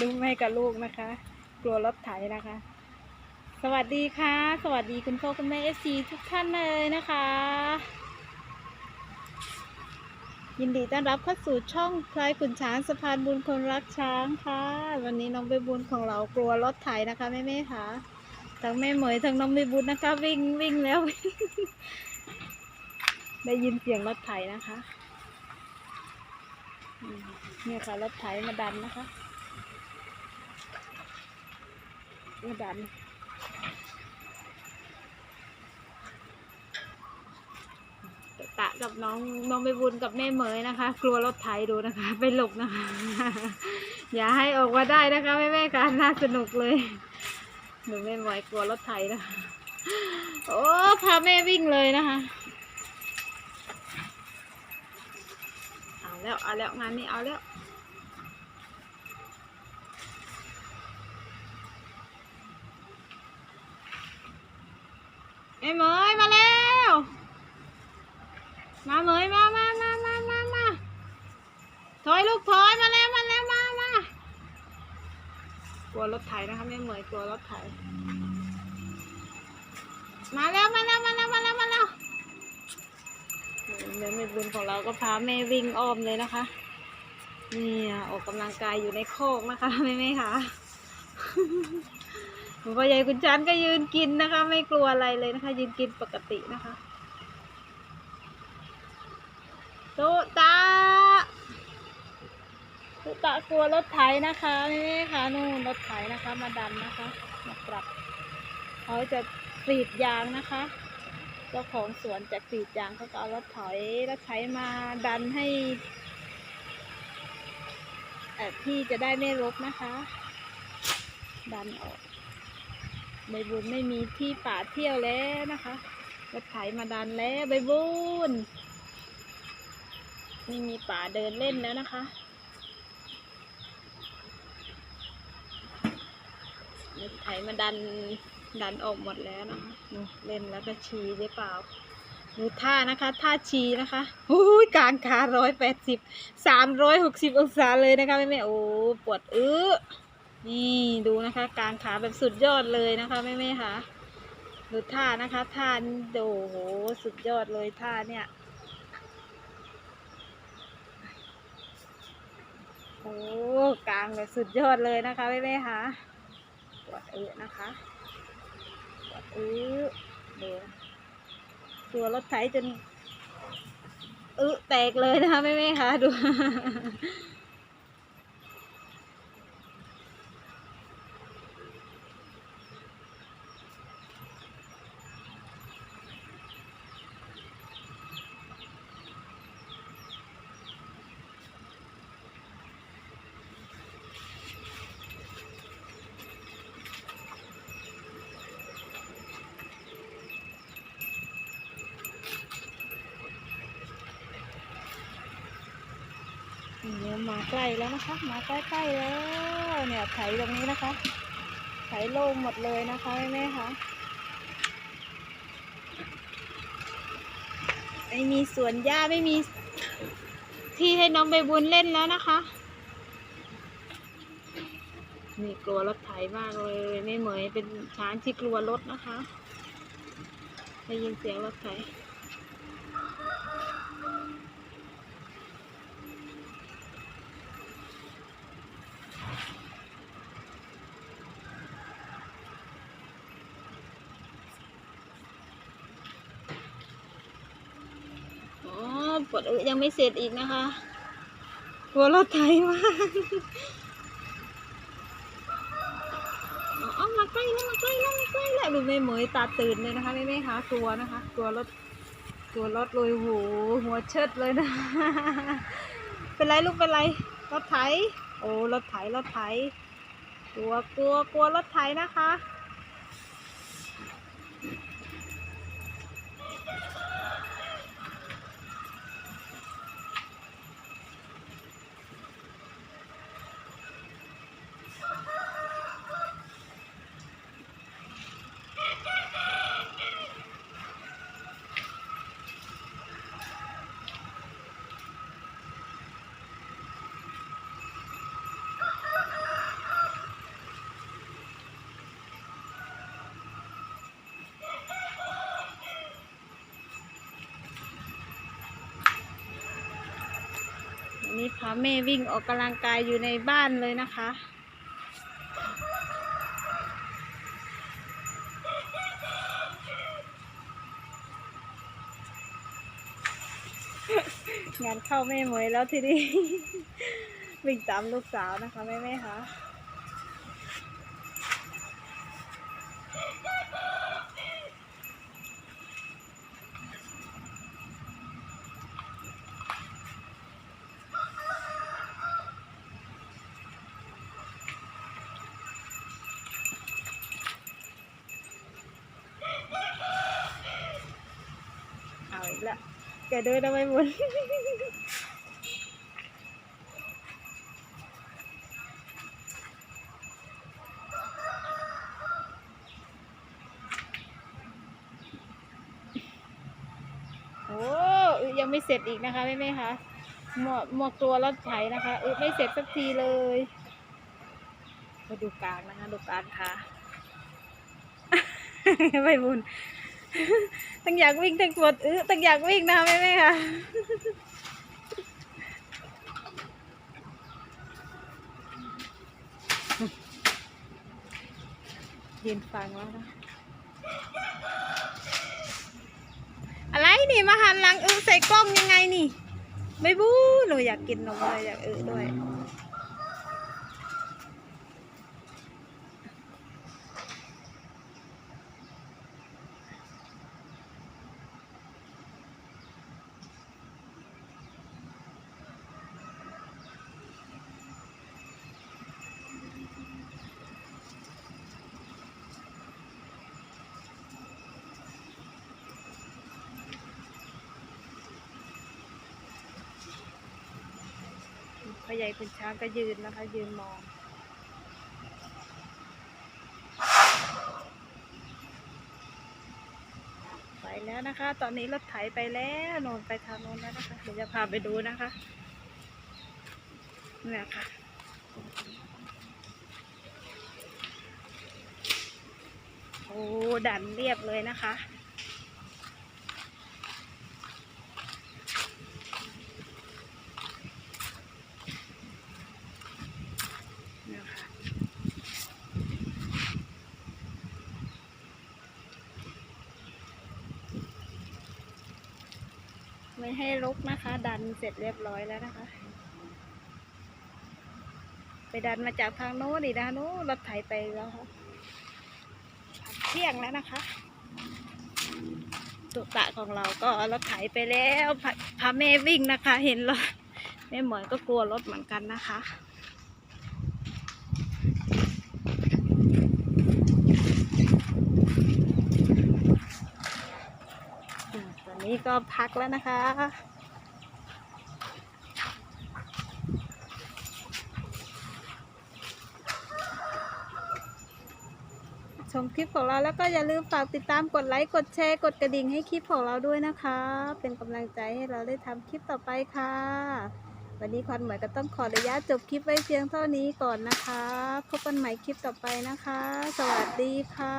ดูแม่กับลูกนะคะ กลัวรถไถนะคะ สวัสดีค่ะ สวัสดีคุณพ่อคุณแม่เอซีทุกท่านเลยนะคะ ยินดีต้อนรับเข้าสู่ช่องพลายขุนช้างสะพานบุญคนรักช้างค่ะ วันนี้น้องใบบุญของเรากลัวรถไถนะคะแม่แม่ค่ะทั้งแม่เหมยทั้งน้องใบบุญนะคะ วิ่งวิ่งแล้วได้ยินเสียงรถไถนะคะเนี่ยค่ะรถไถมาดันนะคะ มาดันตะกับน้องน้องใบบุญกับแม่เหมยนะคะ กลัวรถไถดูนะคะ ไปหลบนะคะ อย่าให้ออกมาได้นะคะแม่แม่ๆค่ะน่าสนุกเลยหนูแม่เหมยกลัวรถไถนะคะโอ้พาแม่วิ่งเลยนะคะเอาแล้วเอาแล้วงานนี้เอาแล้ว แม่เหมยมาแล้ว มาเหมยมามามามามามาถอยลูกถอยมาแล้วมาแล้วมามากลัวรถไถนะคะแม่เหมยกลัวรถไถมาแล้วมาแล้วมาแล้วมาแล้วมาแล้วแม่แม่บุญของเราก็พาแม่วิ่งอ้อมเลยนะคะเนี่ยออกกำลังกายอยู่ในโคกนะคะแม่แม่ค่ะพ่อใหญ่คุณจันก็ยืนกินนะคะ ไม่กลัวอะไรเลยนะคะ ยืนกินปกตินะคะ ตุตาตุตา กลัวรถไถนะคะนี่ค่ะนู่นรถไถนะคะมาดันนะคะมาปรับเขาจะกรีดยางนะคะเจ้าของสวนจะกรีดยางเขาก็เอารถถอยรถไถมาดันให้ที่จะได้ไม่รกนะคะ ดันออกใบบุญไม่มีที่ป่าเที่ยวแล้วนะคะรถไถมาดันแล้วใบบุญไม่มีป่าเดินเล่นแล้วนะคะรถ ไถมาดันดันออกหมดแล้วนะคะนูเล่นแล้วก็ชีหรือเปล่าดูท่านะคะท่าชีนะคะโอ้ยกลางขาร้อยแปดสิบสามร้อยหกสิบองศาเลยนะคะแม่แม่โอ้ปวดอื้อนี่ดูนะคะกลางขาแบบสุดยอดเลยนะคะแม่แม่ค่ะดูท่านะคะท่านโอ้โหสุดยอดเลยท่าเนี่ยโอ้กลางแบบสุดยอดเลยนะคะแม่แม่ค่ะ ปวดอื้อนะคะปวดอื้อดูตัวรถไถจนเออแตกเลยนะคะแม่ๆคะดู มาใกล้แล้วนะคะ มาใกล้ๆแล้วเนี่ยไถตรงนี้นะคะไถโล่งหมดเลยนะคะแม่ๆค่ะไม่มีสวนหญ้าไม่มีที่ให้น้องใบบุญเล่นแล้วนะคะนี่กลัวรถไถมากเลยแม่เหมยเป็นช้างที่กลัวรถนะคะได้ยินเสียงรถไถ อ๋อ ปวดอึยังไม่เสร็จอีกนะคะกลัวรถไถมากอ๋อมาใกล้แล้วมาใกล้แล้วมาใกล้แล้วดูแม่เหมยตาตื่นเลยนะคะแม่แม่คะกลัวนะคะกลัวรถกลัวรถเลยโหหัวเชิดเลยนะ เป็นไรลูกเป็นไรรถไถโอ้รถไถรถไถกลัวกลัวกลัวรถไถนะคะ นี้พาแม่วิ่งออกกำลังกายอยู่ในบ้านเลยนะคะ งานเข้าแม่หมยแล้วทีนี้ วิ่งตามลูกสาวนะคะแม่แม่คะ เอาอีก แล้วแกเดินทำไมหมุนโอ้ยังไม่เสร็จอีกนะคะแม่แม่คะหมวกหมวกตัวรถไถนะคะอึไม่เสร็จสักทีเลยมาดูกลางนะคะดูกลางค่ะ ไม่บุญ ตั้งอยากวิ่งตั้งปวดอึตั้งอยากวิ่งนะแม่แม่ค่ะยืนฟังแล้วนะอะไรนี่มาหันหลังอึใส่กล้องยังไงนี่ ไม่บู๊หนูอยากกินนมเลยอยากอึด้วย ใหญ่คุณช้างก็ยืนนะคะ ยืนมองไปแล้วนะคะ ตอนนี้รถไถไปแล้วโนนไปทางโน้นแล้วนะคะ เดี๋ยวจะพาไปดูนะคะเนี่ยค่ะโอ้ดันเรียบเลยนะคะ ให้ลกนะคะ ดันเสร็จเรียบร้อยแล้วนะคะ ไปดันมาจากทางโน้นดินะโน้นรถไถไปแล้วค่ะเที่ยงแล้วนะคะตุตะของเราก็เอารถไถไปแล้วพาพาแม่วิ่งนะคะ เห็นรถแม่หมอนก็กลัวรถเหมือนกันนะคะ อืมตอ นี้ก็พักแล้วนะคะ ชมคลิปของเราแล้วก็อย่าลืมฝากติดตามกดไลค์ กดแชร์ กดกระดิ่งให้คลิปของเราด้วยนะคะ เป็นกำลังใจให้เราได้ทำคลิปต่อไปค่ะ วันนี้ควันเหมยก็ต้องขออนุญาตจบคลิปไว้เพียงเท่านี้ก่อนนะคะ พบกันใหม่คลิปต่อไปนะคะ สวัสดีค่ะ